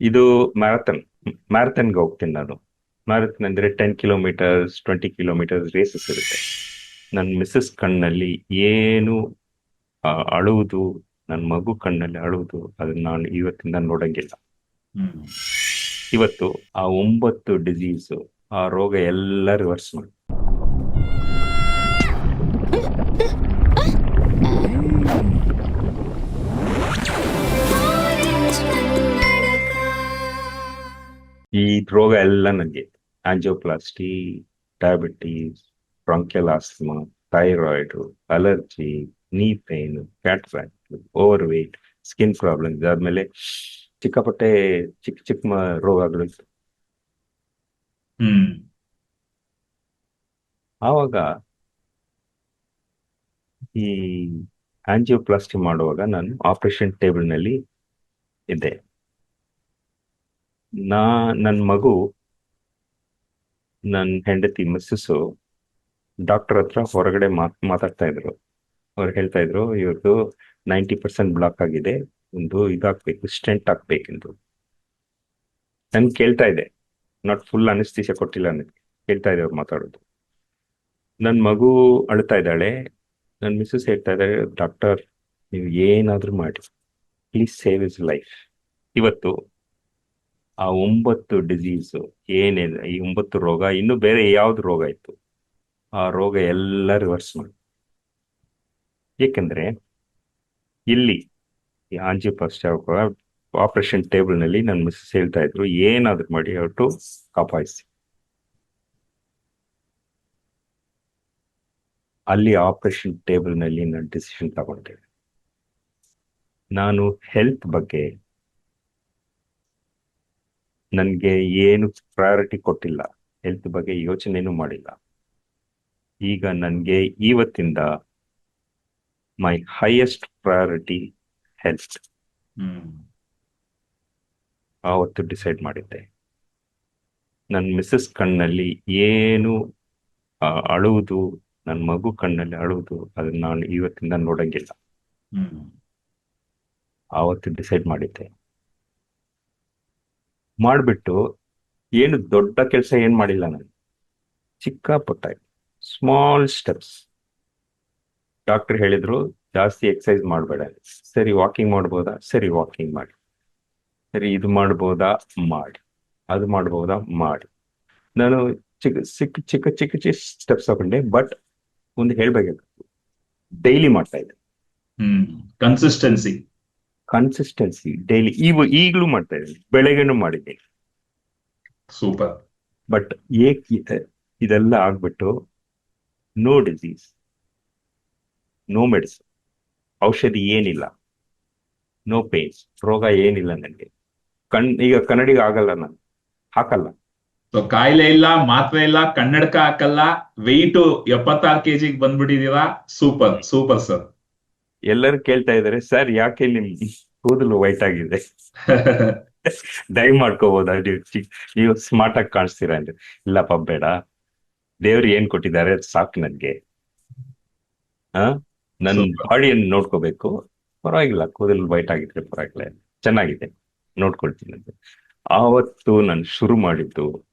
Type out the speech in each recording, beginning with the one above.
ಇದು ಮ್ಯಾರಥನ್ ಮ್ಯಾರಥನ್ಗೆ ಹೋಗ್ತೀನಿ ನಾನು. ಮ್ಯಾರಥನ್ ಅಂದ್ರೆ ten kilometres twenty kilometres races ಇರುತ್ತೆ. ನನ್ನ ಮಿಸ್ಸಸ್ ಕಣ್ಣಲ್ಲಿ ಏನು ಅಳುವುದು ನನ್ನ ಮಗು ಕಣ್ಣಲ್ಲಿ ಅಳುವುದು ಅದನ್ನ ನಾನು ಇವತ್ತಿಂದ ನೋಡಂಗಿಲ್ಲ. ಇವತ್ತು ಆ ಒಂಬತ್ತು ಡಿಸೀಸ್ ಆ ರೋಗ ಎಲ್ಲ ರಿವರ್ಸ್ ಮಾಡಿ. ರೋಗ ಎಲ್ಲ ನನಗೆ angioplasty diabetes bronchial asthma thyroid allergy knee pain fat fat over weight skin problem ಇದಾದ್ಮೇಲೆ ಚಿಕ್ಕಪಟ್ಟೆ ಚಿಕ್ಕ ಚಿಕ್ಕ ರೋಗಗಳು ಇತ್ತು. ಹ್ಮ್. ಆವಾಗ ಈ ಆಂಜಿಯೋಪ್ಲಾಸ್ಟಿ ಮಾಡುವಾಗ ನಾನು ಆಪರೇಷನ್ ಟೇಬಲ್ನಲ್ಲಿ ಇದ್ದೆ. ನಾ ನನ್ನ ಮಗು ನನ್ನ ಹೆಂಡತಿ ಮಿಸ್ಸಸ್ಸು ಡಾಕ್ಟರ್ ಹತ್ರ ಹೊರಗಡೆ ಮಾತ್, ಮಾತಾಡ್ತಾ ಇದ್ರು. ಅವ್ರು ಹೇಳ್ತಾ ಇದ್ರು ಇವ್ರದ್ದು ನೈಂಟಿ ಪರ್ಸೆಂಟ್ ಬ್ಲಾಕ್ ಆಗಿದೆ. ಒಂದು ಇದಾಕ್ಬೇಕು ಸ್ಟೆಂಟ್ ಹಾಕ್ಬೇಕೆಂದು ನನ್ ಕೇಳ್ತಾ ಇದೆ. ನಾಟ್ ಫುಲ್ ಅನಿಸ್ತೀಶ ಕೊಟ್ಟಿಲ್ಲ ನನಗೆ. ಕೇಳ್ತಾ ಇದೆ ಅವ್ರು ಮಾತಾಡೋದು. ನನ್ನ ಮಗು ಅಳ್ತಾ ಇದ್ದಾಳೆ. ನನ್ನ ಮಿಸ್ಸಸ್ ಹೇಳ್ತಾ ಇದ್ದಾರೆ ಡಾಕ್ಟರ್, ನೀವು ಏನಾದ್ರೂ ಮಾಡಿ. ಪ್ಲೀಸ್ ಸೇವ್ ಇಸ್ ಲೈಫ್ ಇವತ್ತು ಆ ಒಂಬತ್ತು ಡಿಸೀಸ್ ಏನಿದೆ, ಈ ಒಂಬತ್ತು ರೋಗ, ಇನ್ನು ಬೇರೆ ಯಾವ್ದು ರೋಗ ಇತ್ತು? ಆ ರೋಗ ಎಲ್ಲ ರಿವರ್ಸ್ ಮಾಡಿ. ಏಕೆಂದ್ರೆ ಇಲ್ಲಿ ಈ ಆಂಜಿಯೋಪ್ಲಾಸ್ಟಿ ಆಪರೇಷನ್ ಟೇಬಲ್ನಲ್ಲಿ ನನ್ನ ಮಿಸ್ಸಸ್ ಹೇಳ್ತಾ ಇದ್ರು, ಏನಾದ್ರು ಮಾಡಿ ಹೊರಟು ಕಾಪಾಯಿಸಿ ಅಲ್ಲಿ ಆಪರೇಷನ್ ಟೇಬಲ್ನಲ್ಲಿ ನಾನು ಡಿಸಿಷನ್ ತಗೊಂಡೆ. ನಾನು ಹೆಲ್ತ್ ಬಗ್ಗೆ ನನಗೆ ಏನು ಪ್ರಯಾರಿಟಿ ಕೊಟ್ಟಿಲ್ಲ ಹೆಲ್ತ್ ಬಗ್ಗೆ ಯೋಚನೆನೂ ಮಾಡಿಲ್ಲ. ಈಗ ನನಗೆ ಇವತ್ತಿಂದ ಮೈ ಹೈಯೆಸ್ಟ್ ಪ್ರಯಾರಿಟಿ ಹೆಲ್ತ್ ಆವತ್ತು ಡಿಸೈಡ್ ಮಾಡಿದ್ದೆ. ನನ್ನ ಮಿಸ್ಸಸ್ ಕಣ್ಣಲ್ಲಿ ಏನು ಅಳುವುದು ನನ್ನ ಮಗು ಕಣ್ಣಲ್ಲಿ ಅಳುವುದು ಅದನ್ನ ನಾನು ಇವತ್ತಿಂದ ನೋಡಂಗಿಲ್ಲ. ಹ್ಮ್. ಆವತ್ತು ಡಿಸೈಡ್ ಮಾಡಿದ್ದೆ. ಮಾಡಿಬಿಟ್ಟು ಏನು ದೊಡ್ಡ ಕೆಲಸ ಏನು ಮಾಡಿಲ್ಲ ನಾನು. ಚಿಕ್ಕ ಪುಟ್ಟ ಸ್ಮಾಲ್ ಸ್ಟೆಪ್ಸ್ ಡಾಕ್ಟರ್ ಹೇಳಿದ್ರು, ಜಾಸ್ತಿ ಎಕ್ಸಸೈಸ್ ಮಾಡಬೇಡ. ಸರಿ ವಾಕಿಂಗ್ ಮಾಡ್ಬೋದಾ? ಸರಿ ವಾಕಿಂಗ್ ಮಾಡಿ. ಸರಿ, ಇದು ಮಾಡ್ಬೋದಾ? ಮಾಡಿ. ಅದು ಮಾಡ್ಬೋದಾ? ಮಾಡಿ. ನಾನು ಚಿಕ್ಕ ಚಿಕ್ಕ ಚಿಕ್ಕ ಚಿಕ್ಕ ಚಿಕ್ಕ ಸ್ಟೆಪ್ಸ್ ತಗೊಂಡೆ ಬಟ್ ಒಂದು ಹೇಳ್ಬೇಕು ಡೈಲಿ ಮಾಡ್ತಾ ಇದ್ದೆ. ಕನ್ಸಿಸ್ಟೆನ್ಸಿ ಕನ್ಸಿಸ್ಟೆನ್ಸಿ ಡೈಲಿ ಇವು ಈಗಲೂ ಮಾಡ್ತಾ ಇದ್ದೀನಿ. ಬೆಳಗ್ಗೆನೂ ಮಾಡಿದ್ದೀನಿ. ಸೂಪರ್. ಬಟ್ ಏಕ್ ಇದೆ ಇದೆಲ್ಲ ಆಗ್ಬಿಟ್ಟು ನೋ ಡಿಸೀಸ್ ನೋ ಮೆಡಿಸಿನ್ ಔಷಧಿ ಏನಿಲ್ಲ. ನೋ ಪೇನ್ಸ್ ರೋಗ ಏನಿಲ್ಲ ನನಗೆ. ಕಣ್ ಈಗ ಕನ್ನಡಿಗೆ ಆಗಲ್ಲ ನಾನು. ಹಾಕಲ್ಲ. ಸೊ ಕಾಯಿಲೆ ಇಲ್ಲ ಮಾತ್ರೆ ಇಲ್ಲ ಕನ್ನಡಕ ಹಾಕಲ್ಲ ವೆಯ್ಟ್ ಎಪ್ಪತ್ತಾರು ಕೆಜಿಗೆ ಬಂದ್ಬಿಟ್ಟಿದೀರಾ ಸೂಪರ್ ಸೂಪರ್ ಸರ್. ಎಲ್ಲರೂ ಕೇಳ್ತಾ ಇದಾರೆ ಸರ್ ಯಾಕೆ ನಿಮ್ ಕೂದಲು ವೈಟ್ ಆಗಿದೆ? ದಯ ಮಾಡ್ಕೋಬಹುದಾ ನೀವು ಸ್ಮಾರ್ಟ್ ಆಗಿ ಕಾಣಿಸ್ತೀರಾ ಅಂದ್ರೆ? ಇಲ್ಲಪ್ಪ ಬೇಡ. ದೇವ್ರು ಏನ್ ಕೊಟ್ಟಿದ್ದಾರೆ ಸಾಕು ನನ್ಗೆ. ಆ? ನನ್ Super. ಬಾಡಿಯನ್ನು ನೋಡ್ಕೋಬೇಕು. ಪರವಾಗಿಲ್ಲ ಕೂದಲು ವೈಟ್ ಆಗಿದ್ರೆ ಪರವಾಗಿಲ್ಲ. ಚೆನ್ನಾಗಿದೆ. ನೋಡ್ಕೊಳ್ತೀನಿ ಅಂತ. ಆವತ್ತು ನಾನು ಶುರು ಮಾಡಿದ್ದು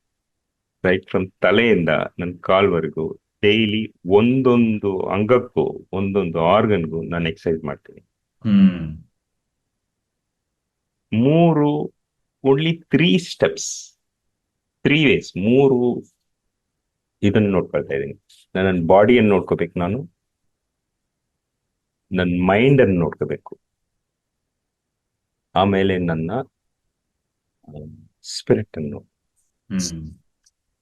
ರೈಟ್ ಫ್ರಮ್ ತಲೆಯಿಂದ ನನ್ನ ಕಾಲ್ವರೆಗೂ ಡೈಲಿ ಒಂದೊಂದು ಅಂಗಕ್ಕೂ ಒಂದೊಂದು ಆರ್ಗನ್ಗೂ ನಾನು ಎಕ್ಸೈಜ್ ಮಾಡ್ತೀನಿ. ಹ್ಮ್. ಮೂರು only three steps three ways ಮೂರು ಇದನ್ನ ನೋಡ್ಕೊಳ್ತಾ ಇದ್ದೀನಿ. ನನ್ನ ಬಾಡಿಯನ್ನು ನೋಡ್ಕೋಬೇಕು ನಾನು. ನನ್ನ ಮೈಂಡ್ ಅನ್ನು ನೋಡ್ಕೋಬೇಕು. ಆಮೇಲೆ ನನ್ನ ಸ್ಪಿರಿಟ್ ಅನ್ನು ಹ್ಮ್.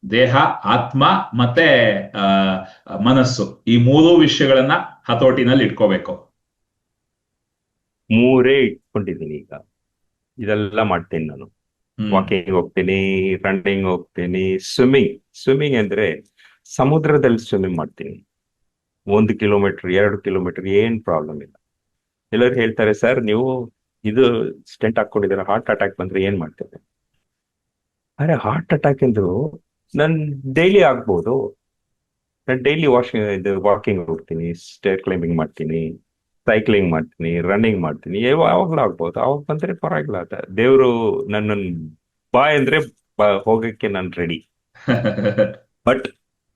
ದೇಹ ಆತ್ಮ ಮತ್ತೆ ಆ, ಮನಸ್ಸು. ಈ ಮೂರು ವಿಷಯಗಳನ್ನ ಹತೋಟಿನಲ್ಲಿ ಇಟ್ಕೋಬೇಕು. ಮೂರೇ ಇಟ್ಕೊಂಡಿದ್ದೀನಿ ಈಗ. ಇದೆಲ್ಲ ಮಾಡ್ತೀನಿ ನಾನು. ವಾಕಿಂಗ್ ಹೋಗ್ತೀನಿ ರನ್ನಿಂಗ್ ಹೋಗ್ತೀನಿ ಸ್ವಿಮ್ಮಿಂಗ್. ಸ್ವಿಮ್ಮಿಂಗ್ ಅಂದ್ರೆ ಸಮುದ್ರದಲ್ಲಿ ಸ್ವಿಮ್ಮಿಂಗ್ ಮಾಡ್ತೀನಿ. ಒಂದು ಕಿಲೋಮೀಟರ್ ಎರಡು ಕಿಲೋಮೀಟರ್ ಏನ್ ಪ್ರಾಬ್ಲಮ್ ಇಲ್ಲ. ಎಲ್ಲರೂ ಹೇಳ್ತಾರೆ ಸರ್ ನೀವು ಇದು ಸ್ಟೆಂಟ್ ಹಾಕೊಂಡಿದ್ದೀರಾ ಹಾರ್ಟ್ ಅಟ್ಯಾಕ್ ಬಂದ್ರೆ ಏನ್ ಮಾಡ್ತೇವೆ ಅರೆ ಹಾರ್ಟ್ ಅಟ್ಯಾಕ್ ಅಂದ್ರು ನನ್ ಡೈಲಿ ಆಗ್ಬೋದು. ನಾನು ಡೈಲಿ ವಾಷಿಂಗ್ ಇದು ವಾಕಿಂಗ್ ಹೋಗ್ತೀನಿ ಸ್ಟೇರ್ ಕ್ಲೈಂಬಿಂಗ್ ಮಾಡ್ತೀನಿ ಸೈಕ್ಲಿಂಗ್ ಮಾಡ್ತೀನಿ ರನ್ನಿಂಗ್ ಮಾಡ್ತೀನಿ. ಯಾವಾಗ್ಲೂ ಆಗ್ಬೋದು. ಅವಾಗ ಬಂದ್ರೆ ಪರವಾಗಿಲ್ಲ. ದೇವರು ನನ್ನ ಬಾ ಅಂದ್ರೆ ಹೋಗಕ್ಕೆ ನಾನು ರೆಡಿ ಬಟ್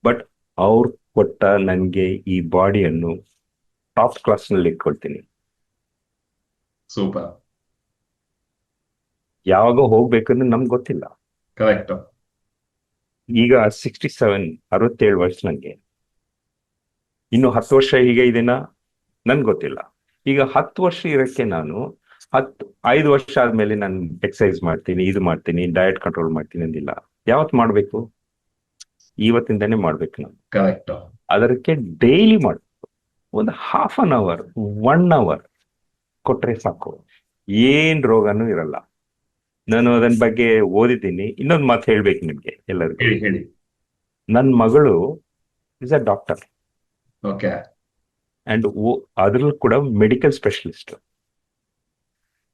ಬಟ್ ಅವ್ರು ಕೊಟ್ಟ ನನ್ಗೆ ಈ ಬಾಡಿಯನ್ನು ಟಾಪ್ ಕ್ಲಾಸ್ನಲ್ಲಿ ಇಟ್ಕೊಳ್ತೀನಿ ಸೂಪರ್. ಯಾವಾಗ ಹೋಗ್ಬೇಕಂದ್ರೆ ನಮ್ಗೆ ಗೊತ್ತಿಲ್ಲ. ಕರೆಕ್ಟ್ ಈಗ ಸಿಕ್ಸ್ಟಿ ಸೆವೆನ್ ಅರವತ್ತೇಳು ವರ್ಷ ನನಗೆ ಇನ್ನು ಹತ್ತು ವರ್ಷ ಹೀಗೆ ಇದೆನಾ? ನನ್ಗೆ ಗೊತ್ತಿಲ್ಲ. ಈಗ ಹತ್ತು ವರ್ಷ ಇರೋಕ್ಕೆ ನಾನು ಹತ್ತು ಐದು ವರ್ಷ ಆದ್ಮೇಲೆ ನಾನು ಎಕ್ಸಸೈಸ್ ಮಾಡ್ತೀನಿ ಇದು ಮಾಡ್ತೀನಿ ಡಯಟ್ ಕಂಟ್ರೋಲ್ ಮಾಡ್ತೀನಿ ಅಂದಿಲ್ಲ. ಯಾವತ್ತು ಮಾಡಬೇಕು? ಇವತ್ತಿಂದಾನೇ ಮಾಡ್ಬೇಕು ನಾನು. ಕರೆಕ್ಟ್ ಅದಕ್ಕೆ ಡೈಲಿ ಮಾಡಬೇಕು ಒಂದು half an hour one hour ಕೊಟ್ರೆ ಸಾಕು. ಏನ್ ರೋಗನೂ ಇರಲ್ಲ. ನಾನು ಅದನ್ ಬಗ್ಗೆ ಓದಿದ್ದೀನಿ. ಇನ್ನೊಂದು ಮಾತು ಹೇಳ್ಬೇಕು ನಿಮ್ಗೆ ಎಲ್ಲರಿಗೂ. ಹೇಳಿ ಹೇಳಿ. ನನ್ನ ಮಗಳು is a doctor okay. And ಅದ್ರಲ್ಲೂ ಕೂಡ ಮೆಡಿಕಲ್ ಸ್ಪೆಷಲಿಸ್ಟ್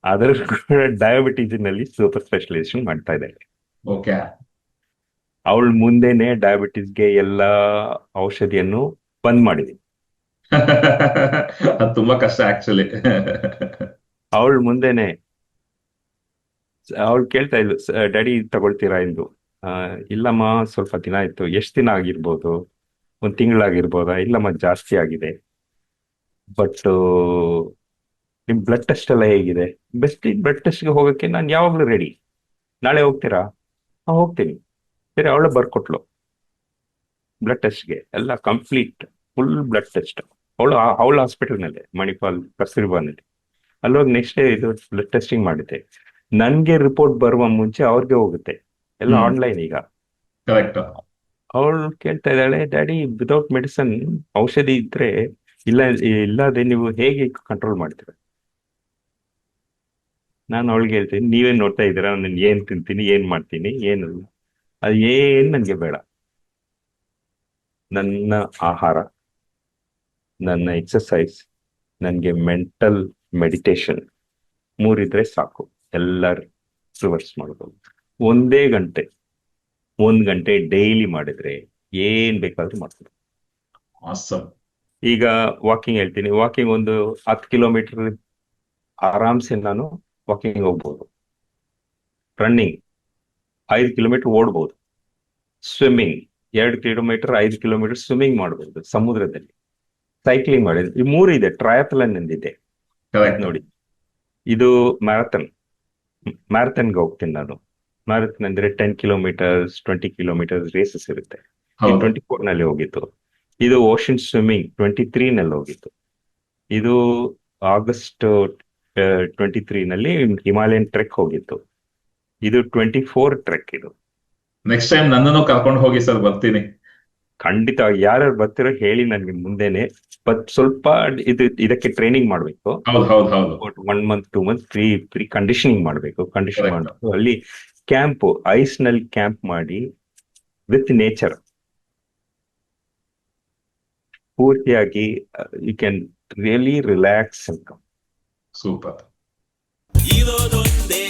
ಅದರಲ್ಲೂ ಕೂಡ ಡಯಾಬಿಟೀಸ್ನಲ್ಲಿ ಸೂಪರ್ ಸ್ಪೆಷಲೈಸೇಷನ್ ಮಾಡ್ತಾ ಇದ್ದಾಳೆ. ಓಕೆ. ಅವಳ ಮುಂದೆನೆ ಡಯಾಬಿಟೀಸ್ಗೆ ಎಲ್ಲ ಔಷಧಿಯನ್ನು ಬಂದ್ ಮಾಡಿದೀನಿ ಅದು ತುಂಬಾ ಕಷ್ಟ ಆಕ್ಚುಲಿ ಅವಳ ಮುಂದೆನೆ ಅವಳು ಕೇಳ್ತಾ ಇದ್ಲು ಡ್ಯಾಡಿ ತಗೊಳ್ತೀರಾ? ಎಂದು. ಇಲ್ಲಮ್ಮ, ಸ್ವಲ್ಪ ದಿನ ಆಯ್ತು. ಎಷ್ಟು ದಿನ ಆಗಿರ್ಬೋದು? ಒಂದ್ ತಿಂಗಳಾಗಿರ್ಬೋದಾ? ಇಲ್ಲಮ್ಮ, ಜಾಸ್ತಿ ಆಗಿದೆ. ಬಟ್ ನಿಮ್ ಬ್ಲಡ್ ಟೆಸ್ಟ್ ಎಲ್ಲ ಹೇಗಿದೆ? ಬೆಸ್ಟ್ ಬ್ಲಡ್ ಟೆಸ್ಟ್ಗೆ ಹೋಗಕ್ಕೆ ನಾನು ಯಾವಾಗಲೂ ರೆಡಿ ನಾಳೆ ಹೋಗ್ತೀರಾ? ಹಾ, ಹೋಗ್ತೀನಿ. ಸರಿ ಅವಳು ಬರ್ಕೊಟ್ಲು. ಬ್ಲಡ್ ಟೆಸ್ಟ್ಗೆ ಎಲ್ಲ ಕಂಪ್ಲೀಟ್ ಫುಲ್ ಬ್ಲಡ್ ಟೆಸ್ಟ್ ಅವಳು ಅವಳ ಹಾಸ್ಪಿಟಲ್ನಲ್ಲೇ ಮಣಿಪಾಲ್ ಕಸ್ತೂರ್ಬಾನಲ್ಲಿ ಅಲ್ಲೋಗಿ ನೆಕ್ಸ್ಟ್ ಡೇ ಇದು ಬ್ಲಡ್ ಟೆಸ್ಟಿಂಗ್ ಮಾಡಿದ್ದೆ. ನನ್ಗೆ ರಿಪೋರ್ಟ್ ಬರುವ ಮುಂಚೆ ಅವ್ರಿಗೆ ಹೋಗುತ್ತೆ. ಎಲ್ಲ ಆನ್ಲೈನ್ ಈಗ. ಅವಳು ಕೇಳ್ತಾ ಇದ್ದಾಳೆ ಡ್ಯಾಡಿ ವಿತೌಟ್ ಮೆಡಿಸನ್ ಔಷಧಿ ಇದ್ರೆ ಇಲ್ಲ ಇಲ್ಲದೆ ನೀವು ಹೇಗೆ ಕಂಟ್ರೋಲ್ ಮಾಡ್ತೀರ? ನಾನು ಅವಳಿಗೆ ಹೇಳ್ತೀನಿ ನೀವೇನ್ ನೋಡ್ತಾ ಇದ್ದೀರಾ? ನಾನು ಏನ್ ತಿಂತೀನಿ ಏನ್ ಮಾಡ್ತೀನಿ ಏನು ಅದು ಏನ್ ನನ್ಗೆ ಬೇಡ. ನನ್ನ ಆಹಾರ ನನ್ನ ಎಕ್ಸಸೈಸ್ ನನಗೆ ಮೆಂಟಲ್ ಮೆಡಿಟೇಷನ್ ಮೂರಿದ್ರೆ ಸಾಕು. ಎಲ್ಲ ರಿವರ್ಸ್ ಮಾಡ್ಬೋದು. ಒಂದೇ ಗಂಟೆ ಒಂದ್ ಗಂಟೆ ಡೈಲಿ ಮಾಡಿದ್ರೆ ಏನ್ ಬೇಕಾದ್ರೂ ಮಾಡ್ತದೆ ಈಗ ವಾಕಿಂಗ್ ಹೇಳ್ತೀನಿ. ವಾಕಿಂಗ್ ಒಂದು ಹತ್ತು ಕಿಲೋಮೀಟರ್ ಆರಾಮ್ಸೆ ನಾನು ವಾಕಿಂಗ್ ಹೋಗ್ಬೋದು. ರನ್ನಿಂಗ್ ಐದು ಕಿಲೋಮೀಟರ್ ಓಡ್ಬೋದು. ಸ್ವಿಮ್ಮಿಂಗ್ ಎರಡು ಕಿಲೋಮೀಟರ್ ಐದು ಕಿಲೋಮೀಟರ್ ಸ್ವಿಮ್ಮಿಂಗ್ ಮಾಡ್ಬೋದು ಸಮುದ್ರದಲ್ಲಿ. ಸೈಕ್ಲಿಂಗ್ ಮಾಡಿದ್ರೆ ಈ ಮೂರು ಇದೆ ಟ್ರಯಾಥಲನ್ ಎಂದಿದೆ ನೋಡಿ. ಇದು ಮ್ಯಾರಥನ್ ಮ್ಯಾರಥನ್ಗೆ ಹೋಗ್ತೀನಿ ನಾನು. ಮ್ಯಾರಥನ್ ಅಂದ್ರೆ ten kilometres twenty kilometres races ಇರುತ್ತೆ. ಟ್ವೆಂಟಿ ಫೋರ್ನಲ್ಲಿ ಹೋಗಿತ್ತು ಇದು ಓಷನ್ ಸ್ವಿಮ್ಮಿಂಗ್ ಟ್ವೆಂಟಿ ತ್ರೀ ನಲ್ಲಿ ಹೋಗಿತ್ತು ಇದು ಆಗಸ್ಟ್ ಟ್ವೆಂಟಿ ತ್ರೀ ನಲ್ಲಿ ಹಿಮಾಲಯನ್ ಟ್ರೆಕ್ ಹೋಗಿತ್ತು ಇದು ಟ್ವೆಂಟಿ ಫೋರ್ ಟ್ರೆಕ್ ಇದು. ನೆಕ್ಸ್ಟ್ ಟೈಮ್ ನನ್ನನ್ನು ಕರ್ಕೊಂಡು ಹೋಗಿ ಸರ್ ಬರ್ತೀನಿ. ಖಂಡಿತ ಯಾರ್ಯಾರು ಬರ್ತಿರೋ ಹೇಳಿ ನನ್ಗೆ ಮುಂದೆನೆ ಬಟ್ ಸ್ವಲ್ಪ ಇದು ಇದಕ್ಕೆ ಟ್ರೈನಿಂಗ್ ಮಾಡ್ಬೇಕು. ಹೌದು ಹೌದು ಹೌದು. One month two month free free conditioning ಮಾಡ್ಬೇಕು ಕಂಡೀಷನ್. ಮಾಡಬೇಕು. ಅಲ್ಲಿ ಕ್ಯಾಂಪ್ ಐಸ್ನಲ್ಲಿ ಕ್ಯಾಂಪ್ ಮಾಡಿ ವಿತ್ ನೇಚರ್ ಪೂರ್ತಿಯಾಗಿ you can really relax super. ಇರೋದೊಂದೇ